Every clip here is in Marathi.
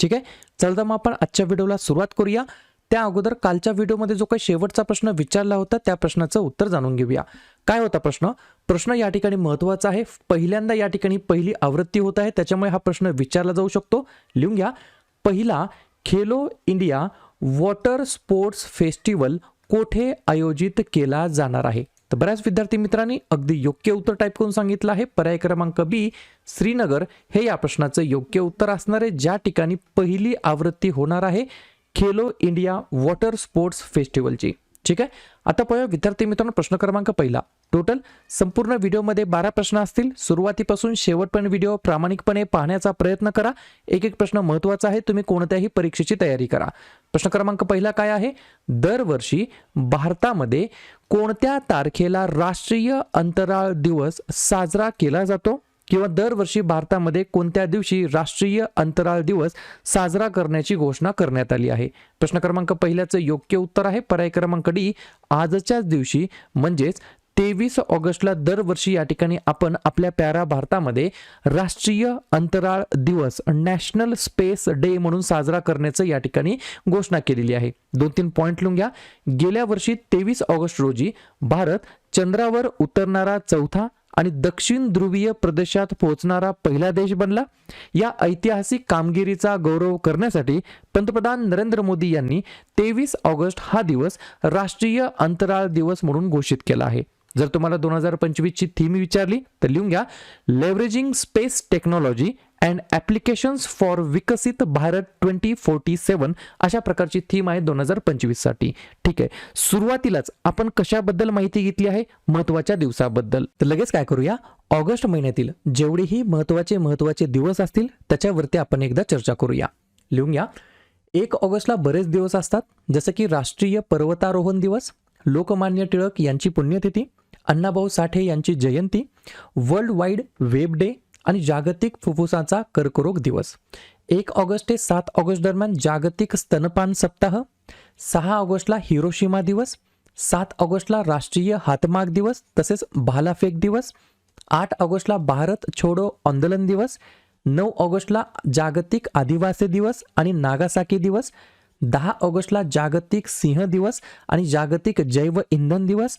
ठीक आहे? चल तर मग आपण आजच्या व्हिडिओला सुरुवात करूया. त्या अगोदर कालच्या व्हिडिओमध्ये जो काही शेवटचा प्रश्न विचारला होता त्या प्रश्नाचं उत्तर जाणून घेऊया. काय होता प्रश्न? प्रश्न या ठिकाणी महत्त्वाचा आहे. पहिल्यांदा या ठिकाणी पहिली आवृत्ती होत आहे त्याच्यामुळे हा प्रश्न विचारला जाऊ शकतो. लिहून घ्या. पहिला Khelo India water sports festival कोठे आयोजित केला जाणार आहे? तर बऱ्याच विद्यार्थी मित्रांनी अगदी योग्य उत्तर टाईप करून सांगितलं आहे. पर्याय क्रमांक बी श्रीनगर. हे या प्रश्नाचं योग्य उत्तर असणार आहे. ज्या ठिकाणी पहिली आवृत्ती होणार आहे खेलो इंडिया वॉटर स्पोर्ट्स फेस्टिवलची. ठीक आहे? आता पाहूया. विद्यार्थी मित्रांनो प्रश्न क्रमांक पहिला. टोटल संपूर्ण व्हिडिओमध्ये बारा प्रश्न असतील. सुरुवातीपासून शेवटपर्यंत व्हिडिओ प्रामाणिकपणे पाहण्याचा प्रयत्न करा. एक एक प्रश्न महत्त्वाचा आहे. तुम्ही कोणत्याही परीक्षेची तयारी करा. प्रश्न क्रमांक पहिला काय आहे? दरवर्षी भारतामध्ये कोणत्या तारखेला राष्ट्रीय अंतराळ दिवस साजरा केला जातो? किंवा दरवर्षी भारतामध्ये कोणत्या दिवशी राष्ट्रीय अंतराळ दिवस साजरा करण्याची घोषणा करण्यात आली आहे? प्रश्न क्रमांक पहिल्याचं योग्य उत्तर आहे. पर्याय क्रमांक डी आजच्याच दिवशी म्हणजेच तेवीस ऑगस्टला दरवर्षी या ठिकाणी आपण आपल्या प्यारा भारतामध्ये राष्ट्रीय अंतराळ दिवस नॅशनल स्पेस डे म्हणून साजरा करण्याचं या ठिकाणी घोषणा केलेली आहे. दोन तीन पॉईंट लिहून घ्या. गेल्या वर्षी तेवीस ऑगस्ट रोजी भारत चंद्रावर उतरणारा चौथा आणि दक्षिण ध्रुवीय प्रदेशात पोहोचणारा पहिला देश बनला. या ऐतिहासिक कामगिरीचा गौरव करण्यासाठी पंतप्रधान नरेंद्र मोदी यांनी तेवीस ऑगस्ट हा दिवस राष्ट्रीय अंतराळ दिवस म्हणून घोषित केला आहे. जर तुम्हाला दोन हजार पंचवीसची थीम विचारली तर लिहून घ्या leveraging space technology and applications for Viksit Bharat twenty forty सेवन अशा प्रकारची थीम आहे दोन हजार पंचवीससाठी. ठीक आहे. सुरुवातीलाच आपण कशाबद्दल माहिती घेतली आहे? महत्त्वाच्या दिवसाबद्दल. तर लगेच काय करूया? ऑगस्ट महिन्यातील जेवढेही महत्त्वाचे महत्त्वाचे दिवस असतील त्याच्यावरती आपण एकदा चर्चा करूया. लिहून घ्या. एक ऑगस्टला बरेच दिवस असतात जसं की राष्ट्रीय पर्वतारोहण दिवस लोकमान्य टिळक यांची पुण्यतिथी अण्णाभाऊ साठे यांची जयंती वर्ल्ड वाईड वेब डे आणि जागतिक फुफ्फुसाचा कर्करोग दिवस. एक ऑगस्ट ते सात ऑगस्ट दरम्यान जागतिक स्तनपान सप्ताह सहा ऑगस्टला हिरोशिमा दिवस सात ऑगस्टला राष्ट्रीय हातमाग दिवस तसेच भालाफेक दिवस आठ ऑगस्टला भारत छोडो आंदोलन दिवस नऊ ऑगस्टला जागतिक आदिवासी दिवस आणि नागासाकी दिवस दहा ऑगस्टला जागतिक सिंह दिवस आणि जागतिक जैव इंधन दिवस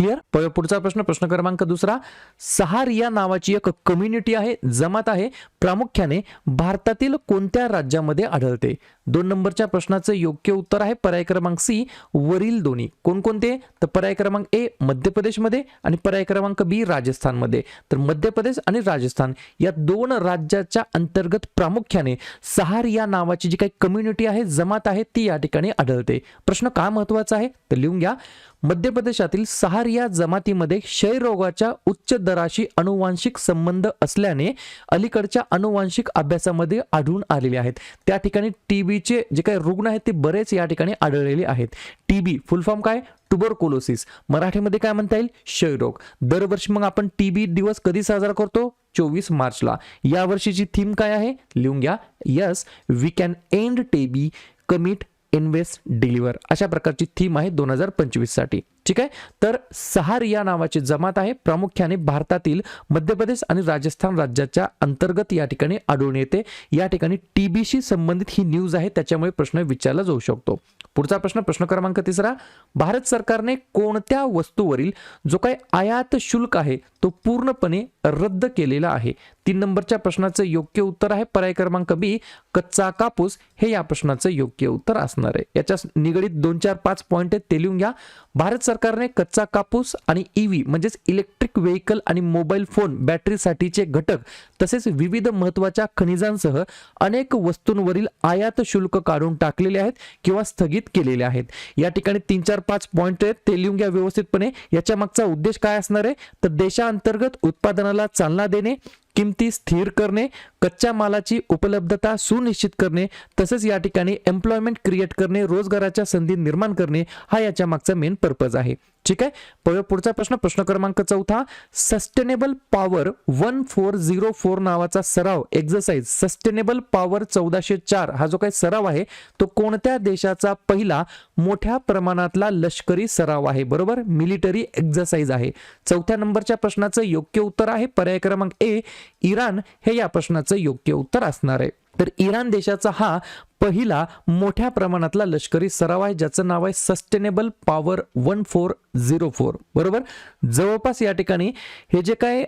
क्लिअर पुढचा प्रश्न प्रश्न क्रमांक दुसरा. सहारिया नावाची एक कम्युनिटी आहे जमात आहे. प्रामुख्याने भारतातील कोणत्या राज्यामध्ये आढळते? दोन नंबरच्या प्रश्नाचं योग्य उत्तर आहे पर्याय क्रमांक सी वरील दोन्ही. कोणकोणते? तर पर्याय क्रमांक ए मध्य प्रदेशमध्ये आणि पर्याय क्रमांक बी राजस्थानमध्ये. तर मध्य प्रदेश आणि राजस्थान या दोन राज्याच्या अंतर्गत प्रामुख्याने सहारिया नावाची जी काही कम्युनिटी आहे जमात आहे ती या ठिकाणी आढळते. प्रश्न का महत्त्वाचा आहे? तर लिहून घ्या. मध्य प्रदेशातील सहार या जमातीमध्ये क्षयरोगाच्या उच्च दराशी अनुवांशिक संबंध असल्याने अलीकडच्या अनुवांशिक अभ्यासामध्ये आढळून आलेले आहेत. त्या ठिकाणी टीबीचे जे काही रुग्ण आहेत ते बरेच या ठिकाणी आढळलेले आहेत. टीबी फुल फॉर्म काय? टुबरकोलोसिस मराठीमध्ये काय म्हणता येईल? क्षयरोग. दरवर्षी मग आपण टीबी दिवस कधी साजरा करतो? चोवीस मार्चला. या वर्षीची थीम काय आहे? लिहून घ्या. Yes we can end TB commit invest deliver अशा प्रकारची थीम आहे दोन हजार पंचवीससाठी. ठीक आहे? तर सहार या नावाची जमात आहे. प्रामुख्याने भारतातील मध्य प्रदेश आणि राजस्थान राज्याच्या अंतर्गत या ठिकाणी आढळून येते. या ठिकाणी टीबीशी संबंधित ही न्यूज आहे. त्याच्यामुळे प्रश्न विचारला जाऊ शकतो. पुढचा प्रश्न प्रश्न क्रमांक तिसरा. भारत सरकारने कोणत्या वस्तूवरील जो काही आयात शुल्क आहे तो पूर्णपणे रद्द केलेला आहे. तीन नंबरच्या प्रश्नाचं योग्य उत्तर आहे. पर्याय क्रमांक बी कच्चा कापूस हे या प्रश्नाचं योग्य उत्तर असणार आहे. याच्या निगडीत दोन चार पाच पॉईंट आहेत ते लिहून घ्या. भारत सरकारने कच्चा कापूस आणि ईव्ही म्हणजेच इलेक्ट्रिक व्हेकल आणि मोबाईल फोन बॅटरीसाठीचे घटक तसेच विविध महत्त्वाच्या खनिजांसह अनेक वस्तूंवरील आयात शुल्क काढून टाकलेले आहेत किंवा स्थगित केलेले आहेत. या ठिकाणी तीन चार पाच पॉईंट आहेत ते लिहून घ्या व्यवस्थितपणे. याच्या मागचा उद्देश काय असणार आहे? तर देशांतर्गत उत्पादनाला चालना देणे किमती स्थिर करणे कच्च्या मालाची उपलब्धता सुनिश्चित करणे तसेच या ठिकाणी एम्प्लॉयमेंट क्रिएट करणे रोजगाराच्या संधी निर्माण करणे हा याच्या मागचा मेन पर्पज आहे. ठीक आहे? पाहूया पुढचा प्रश्न प्रश्न क्रमांक चौथा. Sustainable power one four zero four नावाचा सराव एक्झरसाइज सस्टेनेबल पॉवर चौदाशे चार. हा जो काही सराव आहे तो कोणत्या देशाचा पहिला मोठ्या प्रमाणातला लष्करी सराव आहे? बरोबर? मिलिटरी एक्झरसाइज आहे. चौथ्या नंबरच्या प्रश्नाचं योग्य उत्तर आहे. पर्याय क्रमांक ए इराण हे या प्रश्नाचं योग्य उत्तर असणार आहे. तर इराण देशाचा हा पहिला मोठ्या प्रमाणातला लष्करी सराव आहे ज्याचं नाव आहे sustainable power one four zero four बरोबर? जवळपास या ठिकाणी हे जे काय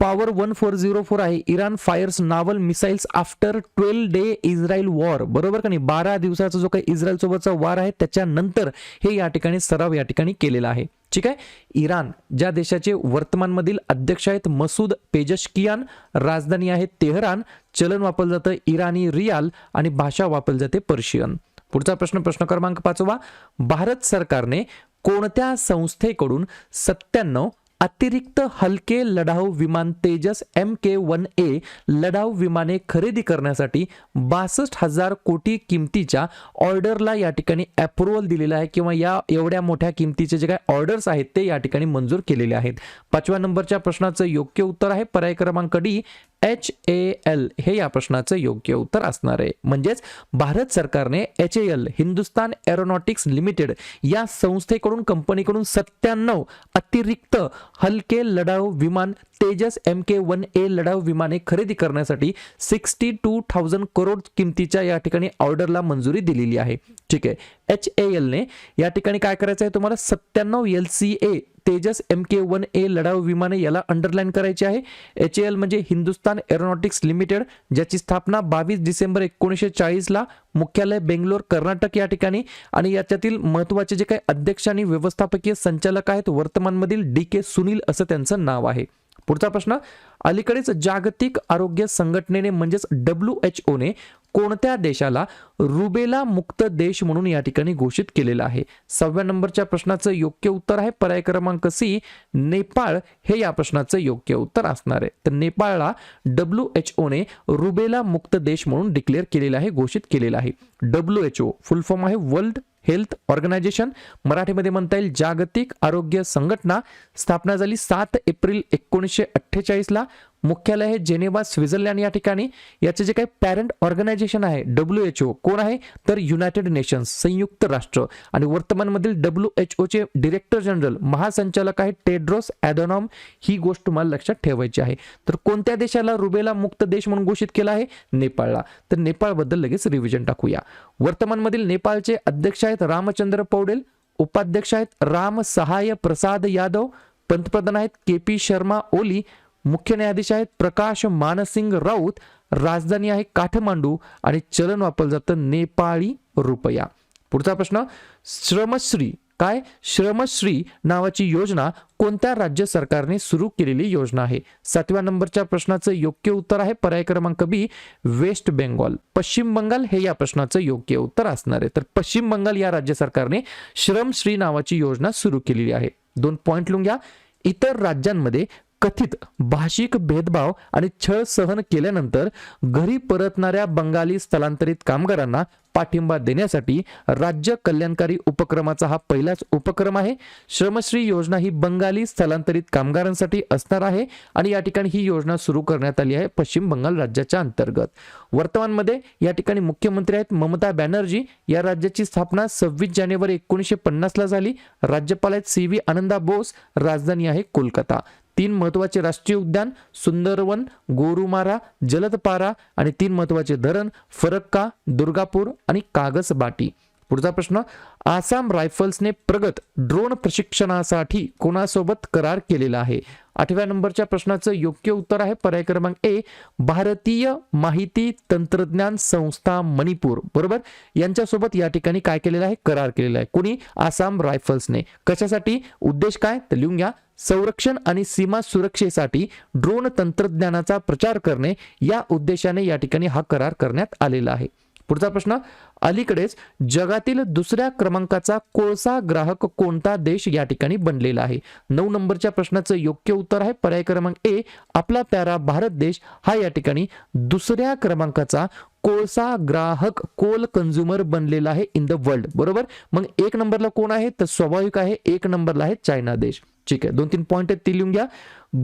power one four zero four आहे Iran fires naval missiles after twelve day Israel war बरोबर का नाही? बारा दिवसाचा जो काही इस्रायल सोबतचा वार आहे त्याच्यानंतर हे या ठिकाणी सराव या ठिकाणी केलेला आहे. ठीक आहे? इराण ज्या देशाचे वर्तमानमधील अध्यक्ष आहेत मसूद पेजशकियान राजधानी आहे तेहरान चलन वापरलं जातं इराणी रियाल आणि भाषा वापरली जाते पर्शियन. पुढचा प्रश्न प्रश्न क्रमांक पाचवा. भारत सरकारने कोणत्या संस्थेकडून सत्त्याण्णव अतिरिक्त हलके लढाऊ विमान Tejas M K one A लढाऊ विमाने खरेदी करण्यासाठी बासष्ट हजार कोटी किमतीच्या ऑर्डरला या ठिकाणी अप्रुव्हल दिलेला आहे किंवा या एवढ्या मोठ्या किमतीचे जे काही ऑर्डर्स आहेत ते या ठिकाणी मंजूर केलेले आहेत. पाचव्या नंबरच्या प्रश्नाचं योग्य उत्तर आहे. पर्याय क्रमांक डी एच ए एल हे या प्रश्नाचं योग्य उत्तर असणार आहे. म्हणजेच भारत सरकारने H A L Hindustan aeronautics limited या संस्थेकडून कंपनीकडून सत्त्याण्णव अतिरिक्त हलके लढाऊ विमान Tejas M K one A लढाऊ विमाने खरेदी करण्यासाठी सिक्स्टी टू थाउजंड करोड किमतीच्या या ठिकाणी ऑर्डरला मंजुरी दिलेली आहे. ठीक आहे. एच ए एलने या ठिकाणी काय करायचं आहे तुम्हाला? सत्त्याण्णव L C A Tejas M K one A लढाऊ विमाने याला अंडरलाईन करायची आहे. एच एल म्हणजे हिंदुस्तान एरोनॉटिक्स लिमिटेड ज्याची स्थापना बावीस डिसेंबर एकोणीसशे चाळीसला मुख्यालय बेंगलोर कर्नाटक या ठिकाणी. आणि याच्यातील महत्त्वाचे जे काही अध्यक्ष आणि व्यवस्थापकीय संचालक आहेत वर्तमानमधील डी के सुनील असं त्यांचं नाव आहे. पुढचा प्रश्न अलीकडेच जागतिक आरोग्य संघटनेने म्हणजेच डब्ल्यू एच ओने कोणत्या देशाला रुबेला मुक्त देश म्हणून या ठिकाणी घोषित केलेला आहे? सहाव्या नंबरच्या प्रश्नाचं योग्य उत्तर आहे. पर्याय क्रमांक सी नेपाळ. हे या प्रश्नाचं योग्य उत्तर असणार आहे. तर नेपाळला डब्ल्यू एच ओने रुबेला मुक्त देश म्हणून डिक्लेअर केलेला आहे घोषित केलेला आहे. W H O full form आहे. वर्ल्ड हेल्थ ऑर्गनायझेशन मराठीमध्ये म्हणता येईल जागतिक आरोग्य संघटना. स्थापना झाली सात एप्रिल एकोणीसशे अठ्ठेचाळीसला. मुख्यालय आहे जेनेवा स्वित्झर्लंड या ठिकाणी. याचे जे काही पॅरेंट ऑर्गनायझेशन आहे डब्ल्यू एच ओ कोण आहे? तर युनायटेड नेशन्स संयुक्त राष्ट्र. आणि वर्तमानमधील डब्ल्यू एच ओचे डिरेक्टर जनरल महासंचालक आहे टेड्रोस ॲडॉनॉम. ही गोष्ट तुम्हाला लक्षात ठेवायची आहे. तर कोणत्या देशाला रुबेला मुक्त देश म्हणून घोषित केला आहे? नेपाळला. तर नेपाळबद्दल लगेच रिव्हिजन टाकूया. वर्तमानमधील नेपाळचे अध्यक्ष आहेत रामचंद्र पौडेल उपाध्यक्ष आहेत राम सहाय प्रसाद यादव पंतप्रधान आहेत के पी शर्मा ओली मुख्य न्यायाधीश आहेत प्रकाश मानसिंग राऊत राजधानी आहे काठमांडू आणि चलन वापरलं जातं नेपाळी रुपया. पुढचा प्रश्न श्रमश्री काय? श्रमश्री नावाची योजना कोणत्या राज्य सरकारने सुरू केलेली योजना आहे? सातव्या नंबरच्या प्रश्नाचं योग्य उत्तर आहे पर्याय क्रमांक बी वेस्ट बेंगॉल. पश्चिम बंगाल हे या प्रश्नाचं योग्य उत्तर असणार आहे. तर पश्चिम बंगाल या राज्य सरकारने श्रमश्री नावाची योजना सुरू केलेली आहे. दोन पॉईंट लिहून घ्या इतर राज्यांमध्ये कथित भाषिक भेदभाव आणि छळ सहन केल्यानंतर घरी परतणाऱ्या बंगाली स्थलांतरित कामगारांना पाठिंबा देण्यासाठी राज्य कल्याणकारी उपक्रमाचा हा पहिलाच उपक्रम आहे. श्रमश्री योजना ही बंगाली स्थलांतरित कामगारांसाठी असणार आहे आणि या ठिकाणी ही योजना सुरू करण्यात आली आहे पश्चिम बंगाल राज्याच्या अंतर्गत. वर्तमानमध्ये या ठिकाणी मुख्यमंत्री आहेत ममता बॅनर्जी. या राज्याची स्थापना सव्वीस जानेवारी एकोणीसशे पन्नासला झाली. राज्यपाल आहेत सी व्ही आनंदा बोस. राजधानी आहे कोलकाता. तीन महत्त्वाचे राष्ट्रीय उद्यान सुंदरवन गोरुमारा जलदपारा आणि तीन महत्त्वाचे धरण फरक्का दुर्गापूर आणि कागसबाटी. पुढचा प्रश्न आसाम रायफल्सने प्रगत ड्रोन प्रशिक्षणासाठी कोणासोबत करार केलेला आहे? आठव्या नंबरच्या प्रश्नाचं योग्य उत्तर आहे पर्याय क्रमांक ए भारतीय माहिती तंत्रज्ञान संस्था मणिपूर. बरोबर? यांच्यासोबत या ठिकाणी काय केलेलं आहे? करार केलेला आहे. कोणी? आसाम रायफल्सने. कशासाठी? उद्देश काय? तर लिहून घ्या. संरक्षण आणि सीमा सुरक्षेसाठी ड्रोन तंत्रज्ञानाचा प्रचार करणे या उद्देशाने या ठिकाणी हा करार करण्यात आलेला आहे. पुढचा प्रश्न अलीकडेच जगातील दुसऱ्या क्रमांकाचा कोळसा ग्राहक कोणता देश या ठिकाणी बनलेला आहे? नऊ नंबरच्या प्रश्नाचं योग्य उत्तर आहे. पर्याय क्रमांक ए आपला प्यारा भारत देश. हा या ठिकाणी दुसऱ्या क्रमांकाचा कोळसा ग्राहक कोल कन्झ्युमर बनलेला आहे इन द वर्ल्ड. बरोबर? मग एक नंबरला कोण आहे? तर स्वाभाविक आहे एक नंबरला आहे चायना देश. ठीक आहे. दोन तीन पॉईंट आहेत ते लिहून घ्या.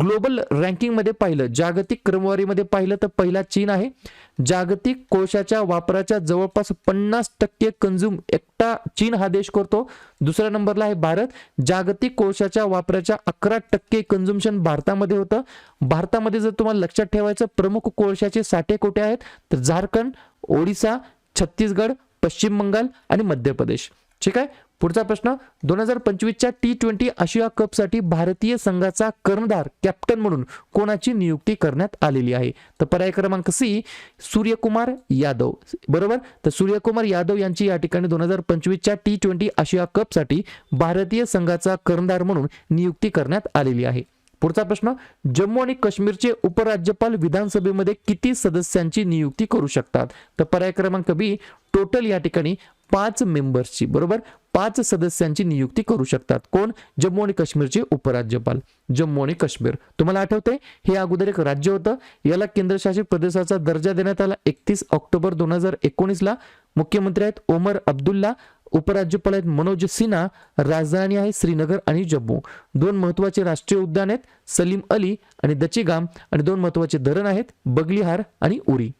ग्लोबल रँकिंगमध्ये पाहिलं जागतिक क्रमवारीमध्ये पाहिलं तर पहिला चीन आहे. जागतिक कोळशाच्या वापराच्या जवळपास पन्नास टक्के कंझ्युम एकटा चीन हा देश करतो. दुसऱ्या नंबरला आहे भारत. जागतिक कोळशाच्या वापराच्या अकरा टक्के कन्झ्युम्शन भारतामध्ये होतं. भारतामध्ये जर तुम्हाला लक्षात ठेवायचं प्रमुख कोळशाचे साठे कोठे आहेत? तर झारखंड ओडिसा छत्तीसगड पश्चिम बंगाल आणि मध्य प्रदेश. ठीक आहे? पुढचा प्रश्न दोन हजार पंचवीसच्या टी ट्वेंटी आशिया कपसाठी भारतीय संघाचा कर्णधार कॅप्टन म्हणून कोणाची नियुक्ती करण्यात आलेली आहे? तर पर्याय क्रमांक सी सूर्यकुमार यादव. बरोबर? तर सूर्यकुमार यादव यांची या ठिकाणी दोन हजार पंचवीसच्या टी ट्वेंटी आशिया कपसाठी भारतीय संघाचा कर्णधार म्हणून नियुक्ती करण्यात आलेली आहे. पुढचा प्रश्न जम्मू आणि काश्मीरचे उपराज्यपाल विधानसभेमध्ये किती सदस्यांची नियुक्ती करू शकतात? तर पर्याय क्रमांक बी टोटल या ठिकाणी पाच मेंबर्सची बरोबर? पाच सदस्यांची नियुक्ती करू शकतात. कोण? जम्मू आणि काश्मीरचे उपराज्यपाल. जम्मू आणि काश्मीर. तुम्हाला आठवते हे अगोदर एक राज्य होतं. याला केंद्रशासित प्रदेशाचा दर्जा देण्यात आला. एकतीस ऑक्टोबर दोन हजार एकोणीसला मुख्यमंत्री आहेत ओमर अब्दुल्ला उपराज्यपाल आहेत मनोज सिन्हा राजधानी आहे श्रीनगर आणि जम्मू. दोन महत्त्वाचे राष्ट्रीय उद्यान आहेत सलीम अली आणि दचीगाम. आणि दोन महत्त्वाचे धरण आहेत बगलिहार आणि उरी.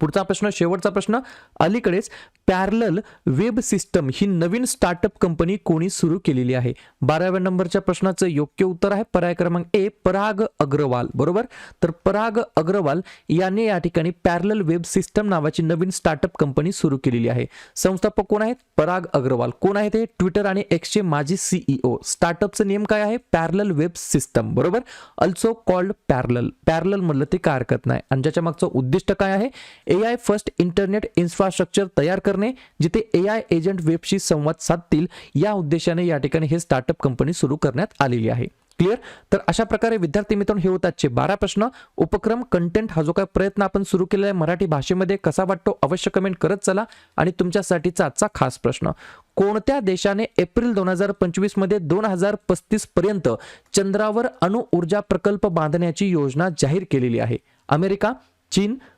पुढचा प्रश्न शेवटचा प्रश्न. अलीकडेच पॅरल वेब सिस्टम ही नवीन स्टार्टअप कंपनी कोणी सुरू केलेली आहे. बाराव्या नंबरच्या प्रश्नाचं योग्य उत्तर आहे पर्याय क्रमांक ए पराग अग्रवाल. बरोबर? तर पराग अग्रवाल याने या ठिकाणी पॅरल वेब सिस्टम नावाची नवीन स्टार्टअप कंपनी सुरू केलेली आहे. संस्थापक कोण आहेत? पराग अग्रवाल. कोण आहेत हे? ट्विटर आणि एक्सचे माजी सीईओ स्टार्टअपचं नेम काय आहे? Parallel Web System. बरोबर? अल्सो कॉल्ड पॅरल पॅरल म्हणलं ते काय हरकत नाही. आणि ज्याच्या मागचं उद्दिष्ट काय आहे? A I first internet infrastructure तयार कर करणे जिथे ए आय एजंट वेबशी संवाद साधतील या उद्देशाने या ठिकाणी हे स्टार्टअप कंपनी सुरू करण्यात आलेली आहे. क्लिअर तर अशा प्रकारे विद्यार्थी मित्रांनो हे होतात आजचे बारा प्रश्न. उपक्रम कंटेंट हा जो काय प्रयत्न आपण सुरू केलेला आहे मराठी भाषेमध्ये कसा वाटतो अवश्य कमेंट करत चला. आणि तुमच्यासाठीचा आजचा खास प्रश्न. कोणत्या देशाने एप्रिल दोन हजार पंचवीसमध्ये दोन हजार पस्तीस पर्यंत चंद्रावर अणु ऊर्जा प्रकल्प बांधण्याची योजना जाहीर केलेली आहे? अमेरिका चीन